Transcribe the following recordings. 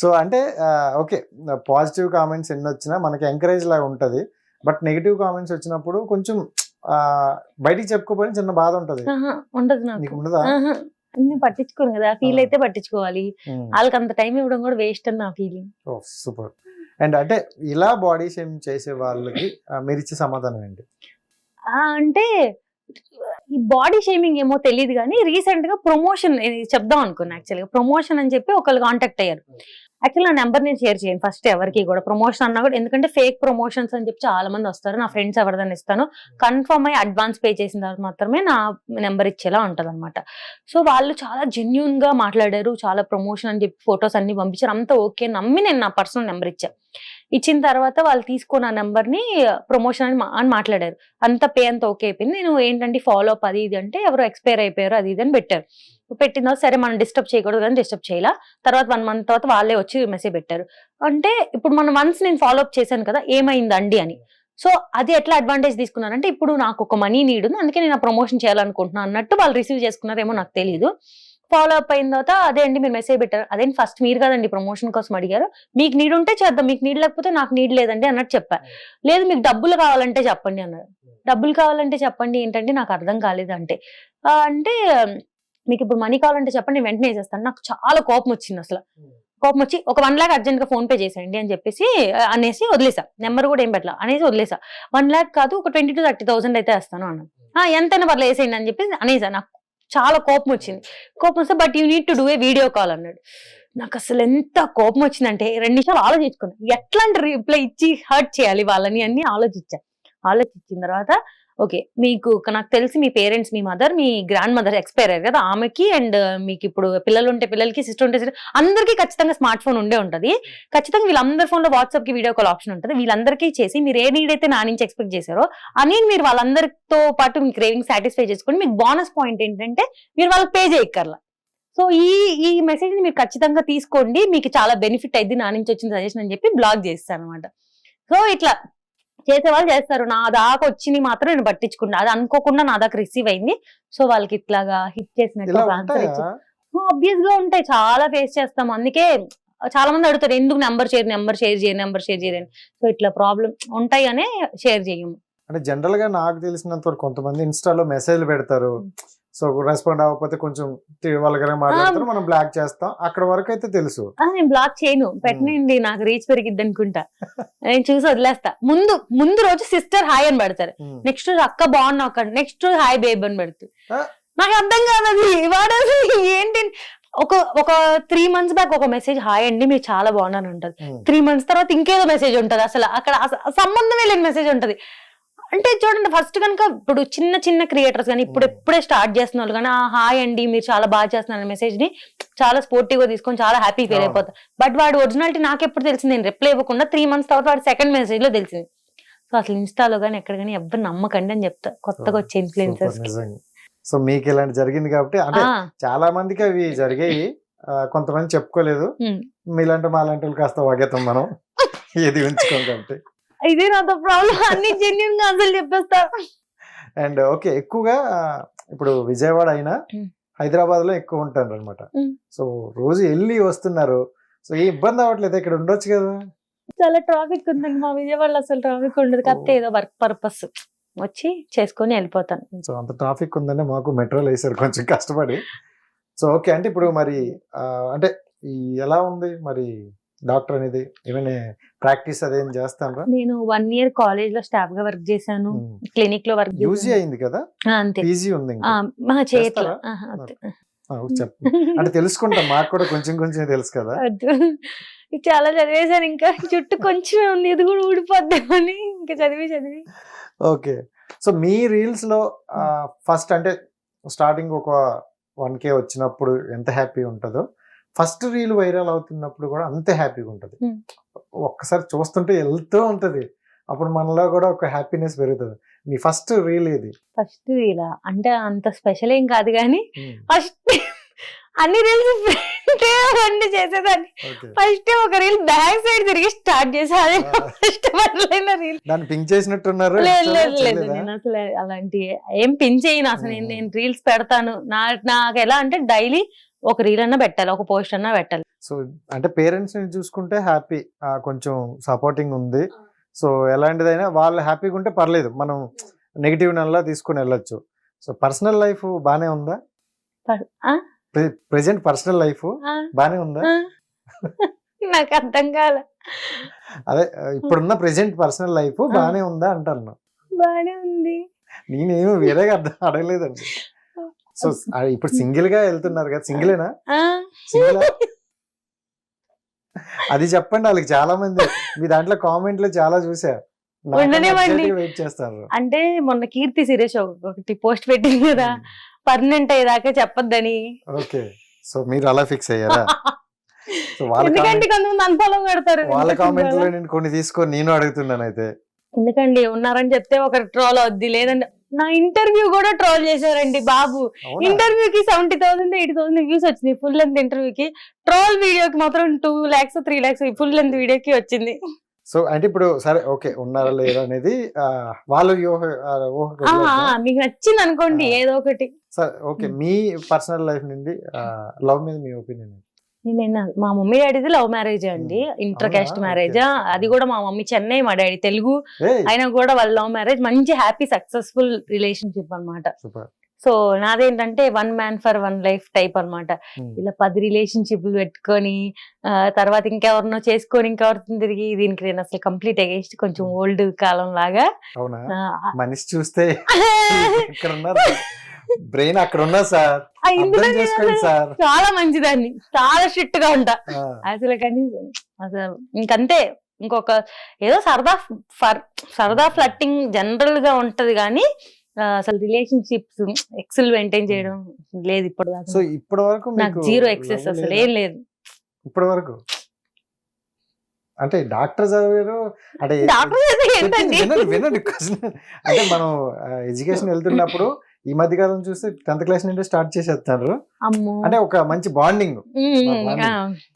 So అంటే okay positive comments ఎన్ని వచ్చినా మనకి ఎంకరేజ్ లాగా ఉంటది. బట్ నెగిటివ్ కామెంట్స్ వచ్చినప్పుడు కొంచెం బయటికి చెప్పుకోపోయిన చిన్న బాధ ఉంటది. ఉండదు నీకు. ఉండదా? నేను పట్టించుకోను కదా ఫీల్. అయితే పట్టించుకోవాలి. వాళ్ళకి అంత టైం ఇవ్వడం కూడా వేస్ట్ అని నా ఫీలింగ్ సూపర్. అండ్ అంటే ఇలా బాడీ షేమ్ చేసే వాళ్ళకి మీరు ఇచ్చే సమాధానం ఏంటి? అంటే ఈ బాడీ షేమింగ్ ఏమో తెలియదు కానీ రీసెంట్గా ప్రమోషన్ చెప్దాం అనుకున్నా యాక్చువల్గా ప్రమోషన్ అని చెప్పి ఒకళ్ళు కాంటాక్ట్ అయ్యారు. యాక్చువల్ నా నెంబర్ నేను షేర్ చేయను ఫస్ట్ ఎవరికి కూడా. ప్రమోషన్ అన్నా కూడా ఎందుకంటే ఫేక్ ప్రమోషన్స్ అని చెప్పి చాలా మంది వస్తారు. నా ఫ్రెండ్స్ ఎవరిదని ఇస్తాను. కన్ఫర్మ్ అయ్యి అడ్వాన్స్ పే చేసిన తర్వాత మాత్రమే నా నెంబర్ ఇచ్చేలా ఉంటుంది అనమాట సో వాళ్ళు చాలా జెన్యున్గా మాట్లాడారు చాలా ప్రమోషన్ అని చెప్పి ఫొటోస్ అన్ని పంపించారు. అంతా ఓకే నమ్మి నేను నా పర్సనల్ నెంబర్ ఇచ్చా. ఇచ్చిన తర్వాత వాళ్ళు తీసుకున్న నెంబర్ని ప్రమోషన్ అని అని మాట్లాడారు. అంత పే అంత ఓకే అయిపోయింది. నేను ఏంటంటే ఫాలో అప్ అది ఇది అంటే ఎవరు ఎక్స్పైర్ అయిపోయారు అది ఇది అని పెట్టారు. పెట్టిన తర్వాత సరే మనం డిస్టర్బ్ చేయకూడదు కానీ డిస్టర్బ్ చేయాల. తర్వాత వన్ మంత్ తర్వాత వాళ్ళే వచ్చి మెసేజ్ పెట్టారు. అంటే ఇప్పుడు మనం వన్స్ నేను ఫాలో అప్ చేశాను కదా ఏమైందండి అని. సో అది ఎట్లా అడ్వాంటేజ్ తీసుకున్నారంటే ఇప్పుడు నాకు ఒక మనీ నీడ్ ఉంది అందుకే నేను ప్రమోషన్ చేయాలనుకుంటున్నాను అన్నట్టు వాళ్ళు రిసీవ్ చేసుకున్నారేమో నాకు తెలియదు ఫాలో అప్ అయిన తర్వాత అదే అండి మీరు మెసేజ్ పెట్టారు. అదేంటి ఫస్ట్ మీరు కదండి ప్రమోషన్ కోసం అడిగారు. మీకు నీడ్ ఉంటే చేద్దాం మీకు నీడ్ లేకపోతే నాకు నీడ్ లేదండి అన్నట్టు చెప్పారు లేదు మీకు డబ్బులు కావాలంటే చెప్పండి అన్నారు. డబ్బులు కావాలంటే చెప్పండి ఏంటంటే నాకు అర్థం కాలేదు అంటే. అంటే మీకు ఇప్పుడు మనీ కావాలంటే చెప్పండి నేను వెంటనే వేసేస్తాను నాకు చాలా కోపం వచ్చింది అసలు. కోపం వచ్చి ఒక వన్ ల్యాక్ అర్జెంట్గా ఫోన్ పే చేసేయండి అని చెప్పేసి అనేసి వదిలేసా. నెంబర్ కూడా ఏం పెట్టలా. అనేసి వదిలేసా. వన్ ల్యాక్ కాదు ఒక ట్వంటీ టు థర్టీ థౌసండ్ అయితే వేస్తాను అన్నాను. ఎంతైనా పర్లేదు వేసేయండి అని చెప్పేసి అనేసా. నాకు చాలా కోపం వచ్చింది. కోపం వస్తే but you need to do a video call అన్నాడు. నాకు అసలు ఎంత కోపం వచ్చిందంటే రెండు నిమిషాలు ఆలోచించుకున్నాను ఎట్లాంటి రిప్లై ఇచ్చి హర్ట్ చేయాలి వాళ్ళని అన్ని ఆలోచించాను ఆలోచించిన తర్వాత ఓకే. మీకు నాకు తెలిసి మీ పేరెంట్స్ మీ మదర్ మీ గ్రాండ్ మదర్ ఎక్స్పైర్ అయ్యారు కదా ఆమెకి అండ్ మీకు ఇప్పుడు పిల్లలు ఉంటే పిల్లలకి సిస్టర్ ఉంటే సిస్టర్ అందరికీ ఖచ్చితంగా స్మార్ట్ ఫోన్ ఉండే ఉంటుంది. ఖచ్చితంగా వీళ్ళందరి ఫోన్లో వాట్సాప్కి వీడియో కాల్ ఆప్షన్ ఉంటుంది. వీళ్ళందరికీ చేసి మీరు ఏ నీడ్ అయితే నా నుంచి ఎక్స్పెక్ట్ చేశారో అని మీరు వాళ్ళందరితో పాటు మీ క్రేవింగ్ సాటిస్ఫై చేసుకోండి మీకు బోనస్ పాయింట్ ఏంటంటే మీరు వాళ్ళకి పే చేయక్కర్లా. సో ఈ ఈ మెసేజ్ని మీరు ఖచ్చితంగా తీసుకోండి. మీకు చాలా బెనిఫిట్ అయింది నా నుంచి వచ్చిన సజెషన్ అని చెప్పి బ్లాగ్ చేస్తాను అనమాట సో ఇట్లా చేసే వాళ్ళు చేస్తారు. నా దాకా వచ్చింది మాత్రం నేను పట్టించుకుంటా అది అనుకోకుండా నా దాకా రిసీవ్ అయింది. సో వాళ్ళకి ఇట్లాగా హిట్ చేసినట్టు ఆన్సర్ ఆబ్వియస్గా ఉంటాయి. చాలా ఫేస్ చేస్తాం. అందుకే చాలా మంది అడుగుతారు ఎందుకు నెంబర్ షేర్ నెంబర్ షేర్ చేయ నెంబర్ షేర్ చేయని సో ఇట్లా ప్రాబ్లం ఉంటాయి అనే షేర్ చేయము. అంటే జనరల్గా నాకు తెలిసినంత వరకు కొంతమంది ఇన్స్టాలో మెసేజ్లు పెడతారు. సో రెస్పాండ్ అవ్వకపోతే కొంచెం వాళ్ళగా మాట్లాడతారు మనం బ్లాక్ చేస్తాం. అక్కడ వరకు అయితే తెలుసు. నేను బ్లాక్ చేయను. పెట్టనండి నాకు రీచ్ పెరిగిద్ది అనుకుంటా. నేను చూసి వదిలేస్తా. ముందు ముందు రోజు సిస్టర్ హాయ్ అని పెడతారు. నెక్స్ట్ రోజు అక్క బాగున్నావు అక్క నెక్స్ట్ రోజు హాయ్ బేబ్ అని పెడుతుంది? నాకు అర్థం కాదు అది వాడు ఏంటి? ఒక ఒక త్రీ మంత్స్ బ్యాక్ ఒక మెసేజ్ హాయ్ అండి మీరు చాలా బాగున్నాను ఉంటది. త్రీ మంత్స్ తర్వాత ఇంకేదో మెసేజ్ ఉంటది అసలు. అక్కడ సంబంధమే లేని మెసేజ్ ఉంటది. అంటే చూడండి ఫస్ట్ కనుక ఇప్పుడు చిన్న చిన్న క్రియేటర్స్ కానీ ఇప్పుడు Hmm. ఎప్పుడే స్టార్ట్ చేస్తున్న వాళ్ళు కానీ హాయ్ అండి మీరు చాలా బాగా చేస్తున్నారు మెసేజ్ని చాలా స్పోర్టివ్గా తీసుకొని చాలా హ్యాపీ ఫీల్. అయిపోతారు. బట్ వాడు ఒరిజినాలిటీ నాకు ఎప్పుడు తెలిసింది? నేను రిప్లై ఇవ్వకుండా త్రీ మంత్స్ తర్వాత వాడు సెకండ్ మెసేజ్లో తెలిసింది. సో అసలు ఇన్స్టాలో కానీ ఎక్కడ కానీ ఎవరు నమ్మకండి అని చెప్తా. కొత్తగా వచ్చే ఇన్ఫ్లుయెన్సర్స్ సో మీకు ఇలాంటి జరిగింది కాబట్టి అంటే చాలా మందికి అవి జరిగాయి. కొంతమంది చెప్పుకోలేదు. మీలాంటి మాలాంటి వాళ్ళు కాస్త వగేతాం మనం. ఇది ఉంచుకోం కాబట్టి. ఇదే నాతో ప్రాబ్లం అన్ని జెన్యున్గా అసలు చెప్పేస్తా. అండ్ ఓకే ఎక్కువగా ఇప్పుడు విజయవాడ అయినా. హైదరాబాద్లో ఎక్కువ ఉంటారు అనమాట. సో రోజు వెళ్ళి వస్తున్నారు. సో ఏ ఇబ్బంది అవ్వట్లేదు ఇక్కడ ఉండొచ్చు కదా. చాలా ట్రాఫిక్ ఉందండి మా విజయవాడలో అసలు ట్రాఫిక్ ఉండదు. కాకపోతే ఏదో వర్క్ పర్పస్ వచ్చి చేసుకొని వెళ్ళిపోతాను. సో అంత ట్రాఫిక్ ఉందని మాకు మెట్రోలో వేసారు కొంచెం కష్టపడి. సో ఓకే అంటే ఇప్పుడు మరి అంటే ఎలా ఉంది మరి డాక్టర్ అనేది ఏమైనా ప్రాక్టీస్ అదేం చేస్తానరా? నేను వన్ ఇయర్ కాలేజ్లో స్టాఫ్గా వర్క్ చేశాను. క్లినిక్లో వర్క్ యూజీ అయింది కదా? అంతే. పీజీ ఉంది. ఆ, చెప్పు. అంటే తెలుసుకుంటాం మాకు కూడా కొంచెం కొంచెం తెలుసు కదా. చాలా చదివేశాను ఇంకా. చుట్టూ కొంచెమే ఉంది ఇది కూడా ఊడిపోద్దామని ఇంకా చదివి చదివి. ఓకే. సో మీ రీల్స్లో ఫస్ట్ అంటే స్టార్టింగ్ ఒక వన్ కే వచ్చినప్పుడు ఎంత హ్యాపీ ఉంటుందో? ఫస్ట్ రీల్ వైరల్ అవుతున్నప్పుడు కూడా అంతే హ్యాపీగా ఉంటుంది. ఒక్కసారి చూస్తుంటే వెళ్తూ ఉంటది. అప్పుడు మనలో కూడా ఒక హ్యాపీనెస్ పెరుగుతుంది. మీ ఫస్ట్ రీల్ ఇది ఫస్ట్ ఇలా అంటే అంత స్పెషల్ ఏం కాదు కానీ ఫస్ట్ అన్ని రీల్స్ అన్ని చేసేదాన్ని. ఫస్ట్ ఒక రీల్ బ్యాక్ సైడ్ తిరిగి స్టార్ట్ చేసా. అదే. First reel. దాన్ని పింక్ చేసినట్టున్నారు. లేదు లేదు లేదు? నేను అసలు అలాంటి ఏం పిన్ చేయను. అసలు. నేను రీల్స్ పెడతాను. నా నాకు ఎలా అంటే డైలీ ఒక రీల్ అన్నా పెట్టాలి ఒక పోస్ట్ అన్నా పెట్టాలి. సో అంటే పేరెంట్స్ని చూసుకుంటే హ్యాపీ కొంచెం సపోర్టింగ్ ఉంది. సో ఎలాంటిదైనా వాళ్ళు హ్యాపీగా ఉంటే పర్లేదు మనం నెగిటివ్ నల్లా తీసుకుని వెళ్ళొచ్చు. సో పర్సనల్ లైఫ్ బానే ఉందా? ప్రెసెంట్ పర్సనల్ లైఫ్ బానే ఉందా. నాకు అర్థం కాల. అదే ఇప్పుడున్న ప్రెసెంట్ పర్సనల్ లైఫ్ బానే ఉందా అంటాను బానే ఉంది. నేనేమి వేరేగా అర్థం అడగలేదండి. సో ఇప్పుడు సింగిల్గా వెళ్తున్నారు కదా సింగిలేనా? అది చెప్పండి వాళ్ళకి చాలా మంది మీ దాంట్లో కామెంట్లు చాలా చూసా. ఉండనివ్వండి. వెయిట్ చేస్తారు. అంటే మొన్న కీర్తి సురేష్ ఒక- ఒకటి పోస్ట్ పెట్టింది కదా పర్మనెంట్ అయ్యేదాకా చెప్పొద్దని. ఓకే. సో మీరు అలా ఫిక్స్ అయ్యారా? ఎందుకంటే కొంతమంది అన్ఫాలో కడతారు వాళ్ళ కామెంట్లో? నేను కొన్ని తీసుకొని నేను అడుగుతున్నాను అయితే ఎందుకండి ఉన్నారని చెప్తే ఒక ట్రోల్ అవుద్ది లేదంటే నా ఇంటర్వ్యూ కూడా ట్రోల్ చేశారండి బాబు? ఇంటర్వ్యూ కి seventy thousand eighty thousand views వచ్చినాయి ఫుల్ లెంత్ ఇంటర్వ్యూ కి ట్రోల్ వీడియోకి మాత్రం two lakhs three lakhs full length వీడియోకి వచ్చింది. సో అంటే ఇప్పుడు సరే ఓకే ఉన్నారా లేదా అనేది వాళ్ళ మీకు నచ్చింది అనుకోండి. ఏదో ఒకటి. సరే ఓకే మీ పర్సనల్ లైఫ్ నుండి లవ్ మీద మీ ఒపీనియన్ నేను మా మమ్మీ డాడీది లవ్ మ్యారేజ్ అండి. ఇంటర్? Caste marriage. అది కూడా మా మమ్మీ చెన్నై మా డాడీ తెలుగు. అయినా కూడా వాళ్ళ లవ్ మ్యారేజ్ మంచి హ్యాపీ సక్సెస్ఫుల్ రిలేషన్షిప్ అన్నమాట. Super. So నాదేంటంటే one man for one life type అన్నమాట. ఇలా పది రిలేషన్షిప్లు పెట్టుకొని తర్వాత ఇంకెవరినో చేసుకొని ఇంకెవరితో తిరిగి దీనికి నేను అసలు కంప్లీట్ అగేస్ట్ కొంచెం ఓల్డ్ కాలం లాగా. మనిషి చూస్తే బ్రెయిన్ అక్కడ ఉన్నా సార్. చాలా మంచిదాన్ని. చాలా స్ట్రిక్ట్గా ఉంటా అసలు కనీసం అసలు ఇంకంతే. ఇంకొక ఏదో సరదా ఫర్ సరదా ఫ్లట్టింగ్ జనరల్గా ఉంటది కానీ అసలు రిలేషన్షిప్స్ ఎక్సెల్ మెయింటైన్ చేయడం లేదు ఇప్పుడు సో ఇప్పటి వరకు నాకు జీరో ఎక్సెస్ అసలు ఏం లేదు. ఇప్పటి వరకు అంటే డాక్టర్ చదివారు అంటే డాక్టర్ వినండి. అంటే మనం ఎడ్యుకేషన్ వెళ్తున్నప్పుడు ఈ మధ్య కాలం చూస్తే టెన్త్ క్లాస్ నుండి స్టార్ట్ చేసేస్తున్నారు అమ్మో. అంటే ఒక మంచి బాండింగ్.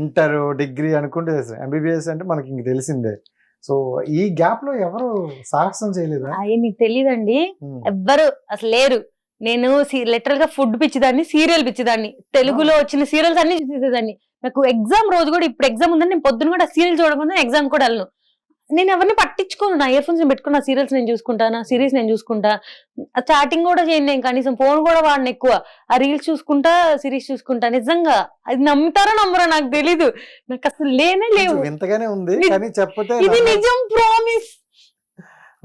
ఇంటర్ డిగ్రీ అనుకుంటే ఎంబీబీఎస్ అంటే మనకి ఇంక తెలిసిందే. సో ఈ గ్యాప్లో ఎవరు సాహసం చేయలేదా? అయ్యి మీకు తెలియదండి. ఎవ్వరు అసలు లేరు. నేను లిటరల్గా ఫుడ్ పిచ్చిదాన్ని సీరియల్ పిచ్చిదాన్ని. తెలుగులో వచ్చిన సీరియల్స్ అన్ని చూసేదాన్ని నాకు ఎగ్జామ్ రోజు కూడా ఇప్పుడు ఎగ్జామ్ ఉందని నేను పొద్దున కూడా సీరియల్ చూడకుండా ఎగ్జామ్ కూడా వెళ్ళను. నేను ఎవరిని పట్టించుకోను. నా ఇయర్ ఫోన్స్ పెట్టుకున్న సీరియల్స్ నేను చూసుకుంటా నా సిరీస్ నేను చూసుకుంటా? చాటింగ్ కూడా చేయను నేను. కనీసం ఫోన్ కూడా వాడిన ఎక్కువ. ఆ రీల్స్ చూసుకుంటా సిరీస్ చూసుకుంటా. నిజంగా. అది నమ్ముతారో నమ్మరో నాకు తెలీదు. నాకు అసలు లేనే లేవు. కొంచెం వింతగానే ఉంది కానీ చెప్పతే ఇది నిజం ప్రామిస్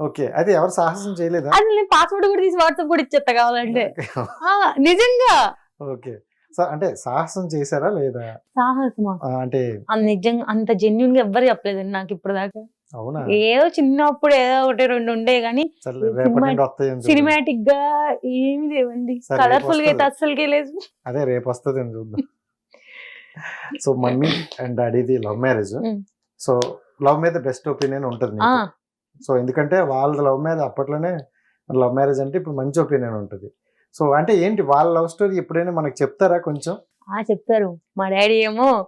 ఓకే అది ఎవరు సాహసం చేయలేదా? అది నేను పాస్వర్డ్ కూడా తీసి వాట్సాప్ కూడా ఇచ్చేస్తా కావాలంటే. నిజంగా. ఓకే. అంటే సాహసం చేశారా లేదా? సాహసమా? అంటే అంత నిజంగా అంత జెన్యున్గా ఎవ్వరు చెప్పలేదండి నాకు ఇప్పుడు దాకా ఏదో చిన్నప్పుడు ఏదో ఒకటి రెండు ఉండే గానీ సినిమాటిక్గా ఏమి లేవండి. కలర్ఫుల్గా అయితే. అస్సలకే లేదు. అదే రేపు వస్తుంది చూద్దాం. సో మమ్మీ అండ్ డాడీది లవ్ మ్యారేజ్. సో లవ్ మీద బెస్ట్ ఒపీనియన్ ఉంటుంది. సో ఎందుకంటే వాళ్ళ లవ్ మ్యారేజ్ అప్పట్లోనే లవ్ మ్యారేజ్ అంటే ఇప్పుడు మంచి ఒపీనియన్ ఉంటుంది. సో అంటే ఏంటి వాళ్ళ లవ్ స్టోరీ ఎప్పుడైనా మనకు చెప్తారా కొంచెం? ఆ చెప్తారు. మా డాడీ ఏమో.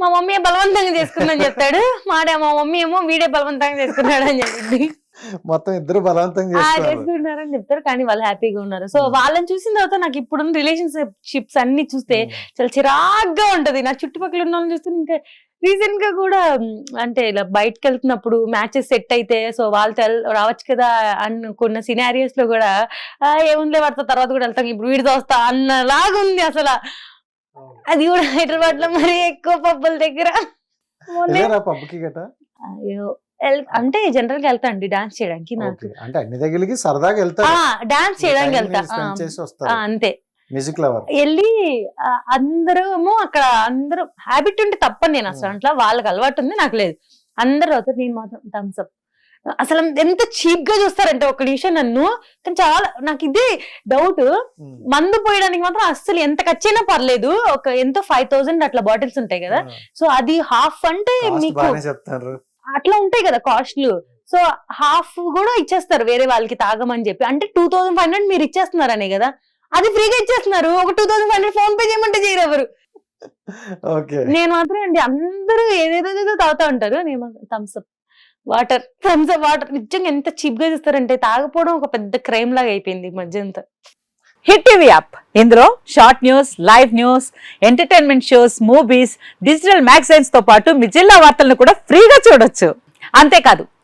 మా మమ్మీ బలవంతంగా చేసుకుందని చెప్తాడు. మా డా మా మమ్మీ ఏమో వీడే బలవంతంగా చేసుకున్నాడు అని చెప్పింది మొత్తం ఇద్దరు బలవంతంగా చేసుకుంటున్నారని చెప్తారు. కానీ వాళ్ళు హ్యాపీగా ఉన్నారు. సో. వాళ్ళని చూసిన తర్వాత నాకు ఇప్పుడున్న రిలేషన్షిప్స్ అన్ని చూస్తే చాలా చిరాగ్గా ఉంటది. నా చుట్టుపక్కల ఉన్న వాళ్ళని చూస్తే ఇంకా రీసెంట్గా కూడా అంటే ఇలా బయటకు వెళ్తున్నప్పుడు మ్యాచెస్ సెట్ అయితే సో వాళ్ళతో రావచ్చు కదా అనుకున్న సినారియోస్లో కూడా "ఆ, ఏముందిలే వాడితో తర్వాత కూడా వెళ్తాం ఇప్పుడు వీడితో వస్తా అన్నలాగా ఉంది అసలు అది కూడా హైదరాబాద్లో మరీ ఎక్కువ పబ్బుల దగ్గర. అయ్యో, అంటే జనరల్గా వెళ్తా అండి డాన్స్ చేయడానికి నాకు. అంటే అన్ని దగ్గరికి సరదాగా వెళ్తారు. డాన్స్ చేయడానికి వెళ్తా. అంతే. Music lover. వెళ్ళి ఆ, అందరము అక్కడ అందరూ హ్యాబిట్ ఉంటే తప్పని నేను అసలు. అట్లా వాళ్ళకి అలవాటు ఉంది నాకు లేదు. అందరూ అవుతారు నేను మాత్రం థమ్స్ అప్ అసలు ఎంత చీప్గా చూస్తారంటే ఒక నిమిషం నన్ను కానీ చాలా నాకు ఇదే డౌట్ మందు పోయడానికి మాత్రం అస్సలు ఎంత ఖర్చైనా పర్లేదు ఒక ఎంతో ఫైవ్ థౌసండ్ అట్లా బాటిల్స్ ఉంటాయి కదా. సో అది హాఫ్ అంటే మీకు అట్లా ఉంటాయి కదా కాస్ట్లు సో హాఫ్ కూడా ఇచ్చేస్తారు వేరే వాళ్ళకి తాగమని చెప్పి. అంటే టూ థౌసండ్ ఫైవ్ హండ్రెడ్ మీరు ఇచ్చేస్తున్నారనే కదా. అది ఫ్రీగా ఇచ్చేస్తున్నారు. ఒక two thousand hundred PhonePe చేయమంటే చేయరు ఎవరు. ఓకే. నేను మాత్రం అండి అందరూ ఏదేదో ఏదో తాగుతా ఉంటారు. నేను Thums Up water Thums Up water నిజంగా ఎంత చీప్గా ఇస్తారంటే తాగపోవడం ఒక పెద్ద క్రైమ్ లాగా అయిపోయింది ఈ మధ్య అంతా. Hit TV app. ఇందులో short news live news entertainment shows movies digital మ్యాగజైన్స్తో పాటు మీ జిల్లా వార్తలను కూడా ఫ్రీగా చూడొచ్చు. అంతేకాదు